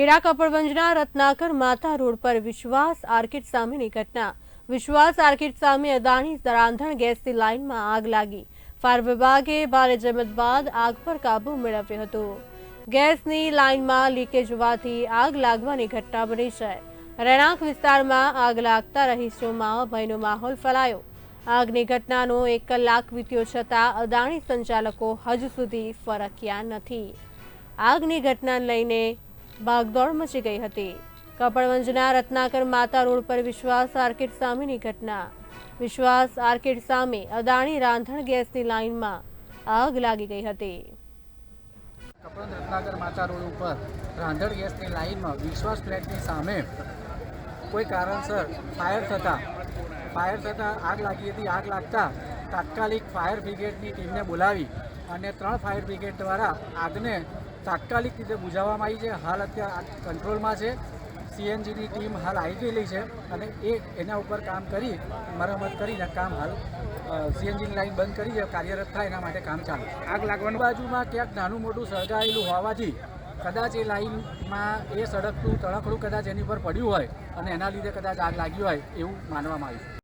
ખેડા કપડવંજના, રત્નાકર માતા રોડ પર વિશ્વાસ આર્કિટ સામેની ઘટના. વિશ્વાસ આર્કિટ સામે અદાણી રાંધણ ગેસની લાઇનમાં આગ લાગી. ફાયર વિભાગે ભારે જહેમત બાદ આગ પર કાબુ મેળવ્યો હતો. ગેસની લાઇનમાં લીકેજ હોવાથી આગ લાગવાની ઘટના બની છે. રહેણાંક વિસ્તારમાં આગ લાગતા રહીશોમાં ભયનો માહોલ ફેલાયો. આગની ઘટનાનો એક કલાક વીત્યો છતાં અદાણી સંચાલકો હજુ સુધી ફરક્યા નથી. આગની ઘટનાને લઈને ભાગદોડ મચી ગઈ હતી. કપડવંજના રત્નાકર માતા રોડ પર વિશ્વાસ આર્કેડ સામેની ઘટના. વિશ્વાસ આર્કેડ સામે અદાણી રાંધણ ગેસની લાઇનમાં આગ લાગી ગઈ હતી. કપડન રત્નાકર માતા રોડ ઉપર રાંધણ ગેસની લાઇનમાં વિશ્વાસ ફ્લેટની સામે કોઈ કારણસર ફાયર થતાં ફાયર થતાં આગ લાગી હતી. આગ લાગતા તાત્કાલિક ફાયર બ્રિગેડની ટીમને બોલાવી અને ત્રણ ફાયર બ્રિગેડ દ્વારા આગને તાત્કાલિક રીતે બુઝાવવામાં આવી છે. હાલ અત્યારે કંટ્રોલમાં છે. સીએનજીની ટીમ હાલ આવી ગયેલી છે અને એ એના ઉપર કામ કરી મરામત કરીને કામ હાલ સીએનજીની લાઈન બંધ કરી છે. કાર્યરત થાય એના માટે કામ ચાલુ આગ લાગવાની? બાજુમાં ક્યાંક નાનું મોટું સળગાયેલું હોવાથી કદાચ એ લાઈનમાં એ સડકનું તણખડું કદાચ એની પર પડ્યું હોય અને એના લીધે કદાચ આગ લાગી હોય એવું માનવામાં આવ્યું